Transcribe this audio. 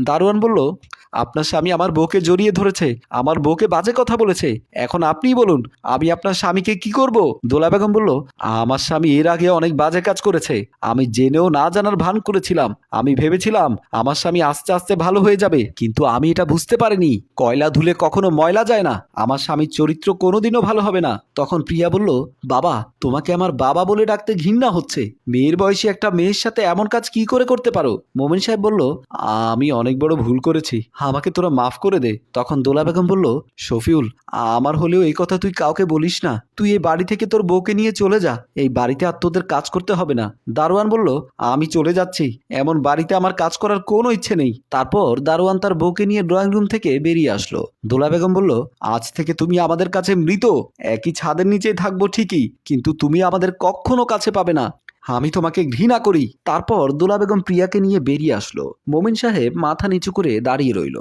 দারোয়ান বলল আপনার স্বামী আমার বউকে জড়িয়ে ধরেছে, আমার বউকে বাজে কথা বলেছে। এখন আপনিই বলুন, আমি আপনার স্বামীকে কি করব? দোলা বেগম বলল, আমার স্বামী এর আগে অনেক বাজে কাজ করেছে। আমি জেনেও না জানার ভান করেছিলাম। আমি ভেবেছিলাম, আমার স্বামী আস্তে আস্তে ভালো হয়ে যাবে, কিন্তু আমি এটা বুঝতে পারিনি। কয়লা ধুলে কখনো ময়লা যায় না। আমার স্বামীর চরিত্র কোনোদিনও ভালো হবে না। তখন প্রিয়া বলল, বাবা, তোমাকে আমার বাবা বলে ডাকতে ঘৃণা হচ্ছে। মেয়ের বয়সী একটা মেয়ের সাথে এমন কাজ কি করে করতে পারো? মোমিন সাহেব বলল, আমি অনেক বড় ভুল করেছি। আমাকে তোরা মাফ করে দে। তখন দোলা বেগম বলল, শফিউল, আমার হলেও এই কথা তুই কাউকে বলিস না। তুই এই বাড়ি থেকে তোর বউকে নিয়ে চলে যা। এই বাড়িতে আর তোদের কাজ করতে হবে না। দারোয়ান বলল, আমি চলে যাচ্ছি। এমন বাড়িতে আমার কাজ করার কোনো ইচ্ছে নেই। তারপর দারোয়ান তার বউকে নিয়ে ড্রয়িং রুম থেকে বেরিয়ে আসলো। দোলা বেগম বলল, আজ থেকে তুমি আমাদের কাছে মৃত। একই ছাদের নিচেই থাকব ঠিকই, কিন্তু তুমি আমাদের কখনো কাছে পাবে না। আমি তোমাকে ঘৃণা করি। তারপর দুলা বেগম প্রিয়াকে নিয়ে বেরিয়ে আসলো। মোমিন সাহেব মাথা নিচু করে দাঁড়িয়ে রইল।